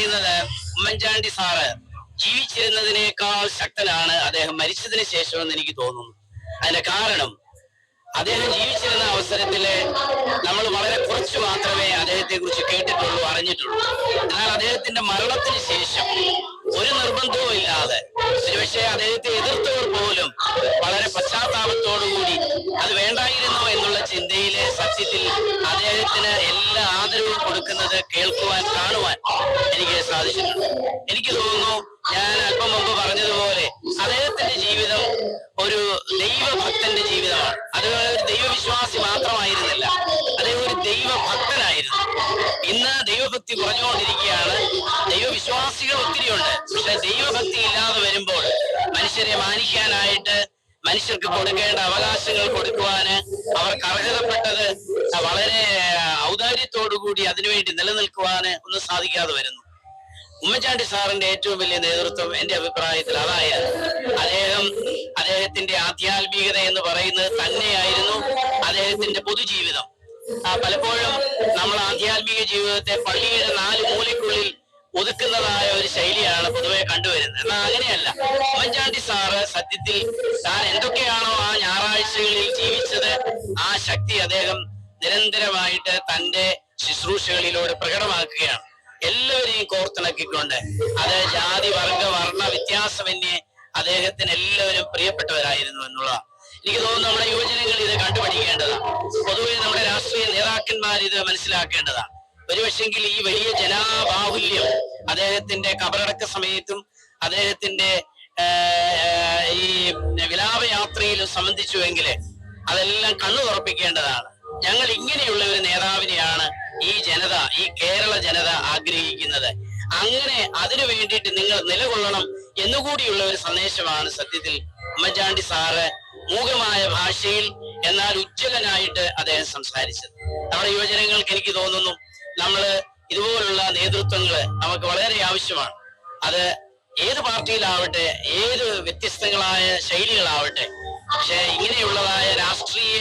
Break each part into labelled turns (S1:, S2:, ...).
S1: പറയുന്നത് ഉമ്മൻചാണ്ടി സാറ് ജീവിച്ചിരുന്നതിനേക്കാൾ ശക്തനാണ് അദ്ദേഹം മരിച്ചതിന് ശേഷമെന്ന് എനിക്ക് തോന്നുന്നു. അതിന്റെ കാരണം അദ്ദേഹം ജീവിച്ചിരുന്ന അവസരത്തിൽ നമ്മൾ വളരെ കുറച്ച് മാത്രമേ അദ്ദേഹത്തെ കുറിച്ച് കേട്ടിട്ടുള്ളൂ അറിഞ്ഞിട്ടുള്ളൂ. എന്നാൽ അദ്ദേഹത്തിന്റെ മരണത്തിന് ശേഷം ഒരു നിർബന്ധവും ഇല്ലാതെ ഒരുപക്ഷെ അദ്ദേഹത്തെ എതിർത്തവർ സത്യത്തിൽ അദ്ദേഹത്തിന് എല്ലാ ആദരവും കൊടുക്കുന്നത് കേൾക്കുവാൻ കാണുവാൻ എനിക്ക് സാധിച്ചിട്ടുണ്ട്. എനിക്ക് തോന്നുന്നു ഞാൻ അല്പം മുമ്പ് പറഞ്ഞതുപോലെ അദ്ദേഹത്തിന്റെ ജീവിതം ഒരു ദൈവഭക്തന്റെ ജീവിതമാണ്. അത് ദൈവവിശ്വാസി മാത്രമായിരുന്നില്ല. അദ്ദേഹം ഒരു ദൈവഭക്തനായിരുന്നു. ഇന്ന് ദൈവഭക്തി കുറഞ്ഞുകൊണ്ടിരിക്കുകയാണ്. ദൈവവിശ്വാസികൾ ഒത്തിരിയുണ്ട്. പക്ഷെ ദൈവഭക്തി ഇല്ലാതെ വരുമ്പോൾ മനുഷ്യരെ മാനിക്കാനായിട്ട് മനുഷ്യർക്ക് കൊടുക്കേണ്ട അവകാശങ്ങൾ കൊടുക്കുവാന് അവർക്ക് അർഹതപ്പെട്ടത് വളരെ ഔദാര്യത്തോടുകൂടി അതിനുവേണ്ടി നിലനിൽക്കുവാന് ഒന്നും സാധിക്കാതെ വരുന്നു. ഉമ്മൻചാണ്ടി സാറിന്റെ ഏറ്റവും വലിയ നേതൃത്വം എന്റെ അഭിപ്രായത്തിൽ അതായത് അദ്ദേഹം അദ്ദേഹത്തിന്റെ ആധ്യാത്മികത എന്ന് പറയുന്നത് തന്നെയായിരുന്നു അദ്ദേഹത്തിന്റെ പൊതുജീവിതം. പലപ്പോഴും നമ്മൾ ആധ്യാത്മിക ജീവിതത്തെ പള്ളിയുടെ നാല് മൂലയ്ക്കുള്ളിൽ ഒതുക്കുന്നതായ ഒരു ശൈലിയാണ് കണ്ടുവരുന്നത്. എന്നാൽ അങ്ങനെയല്ല. ഉമ്മൻചാണ്ടി സാറ് സത്യത്തിൽ താൻ എന്തൊക്കെയാണോ ആ ഞായറാഴ്ചകളിൽ ജീവിച്ചത് ആ ശക്തി അദ്ദേഹം നിരന്തരമായിട്ട് തന്റെ ശുശ്രൂഷകളിലൂടെ പ്രകടമാക്കുകയാണ്. എല്ലാവരെയും കോർത്തിണക്കിക്കൊണ്ട് അത് ജാതി വർഗ വർണ വ്യത്യാസമന്യേ അദ്ദേഹത്തിന് എല്ലാവരും പ്രിയപ്പെട്ടവരായിരുന്നു എന്നുള്ള എനിക്ക് തോന്നുന്നു നമ്മുടെ യുവജനങ്ങൾ ഇത് കണ്ടുപഠിക്കേണ്ടതാണ്. പൊതുവെ നമ്മുടെ രാഷ്ട്രീയ നേതാക്കന്മാർ ഇത് മനസ്സിലാക്കേണ്ടതാണ്. ഒരുപക്ഷെങ്കിൽ ഈ വലിയ ജനാബാഹുല്യം അദ്ദേഹത്തിന്റെ കബറടക്ക സമയത്തും അദ്ദേഹത്തിന്റെ ഈ വിലാപയാത്രയിലും സംബന്ധിച്ചുവെങ്കിൽ അതെല്ലാം കണ്ണു തുറപ്പിക്കേണ്ടതാണ്. ഞങ്ങൾ ഇങ്ങനെയുള്ള ഒരു നേതാവിനെയാണ് ഈ ജനത ഈ കേരള ജനത ആഗ്രഹിക്കുന്നത്. അങ്ങനെ അതിനു വേണ്ടിയിട്ട് നിങ്ങൾ നിലകൊള്ളണം എന്നുകൂടിയുള്ള ഒരു സന്ദേശമാണ് സത്യത്തിൽ ഉമ്മൻചാണ്ടി സാറ് മൂകമായ ഭാഷയിൽ എന്നാൽ ഉജ്ജ്വലനായിട്ട് അദ്ദേഹം സംസാരിച്ചത്. നമ്മുടെ യുവജനങ്ങൾക്ക് എനിക്ക് തോന്നുന്നു നമ്മൾ ഇതുപോലുള്ള നേതൃത്വങ്ങൾ നമുക്ക് വളരെ ആവശ്യമാണ്. അത് ഏത് പാർട്ടിയിലാവട്ടെ ഏത് വ്യത്യസ്തങ്ങളായ ശൈലികളാവട്ടെ പക്ഷെ ഇങ്ങനെയുള്ളതായ രാഷ്ട്രീയ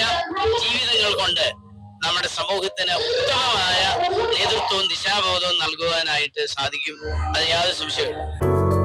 S1: ജീവിതങ്ങൾ കൊണ്ട് നമ്മുടെ സമൂഹത്തിന് ഉത്തമമായ നേതൃത്വവും ദിശാബോധവും നൽകുവാനായിട്ട് സാധിക്കും. അത് യാതൊരു സംശയവും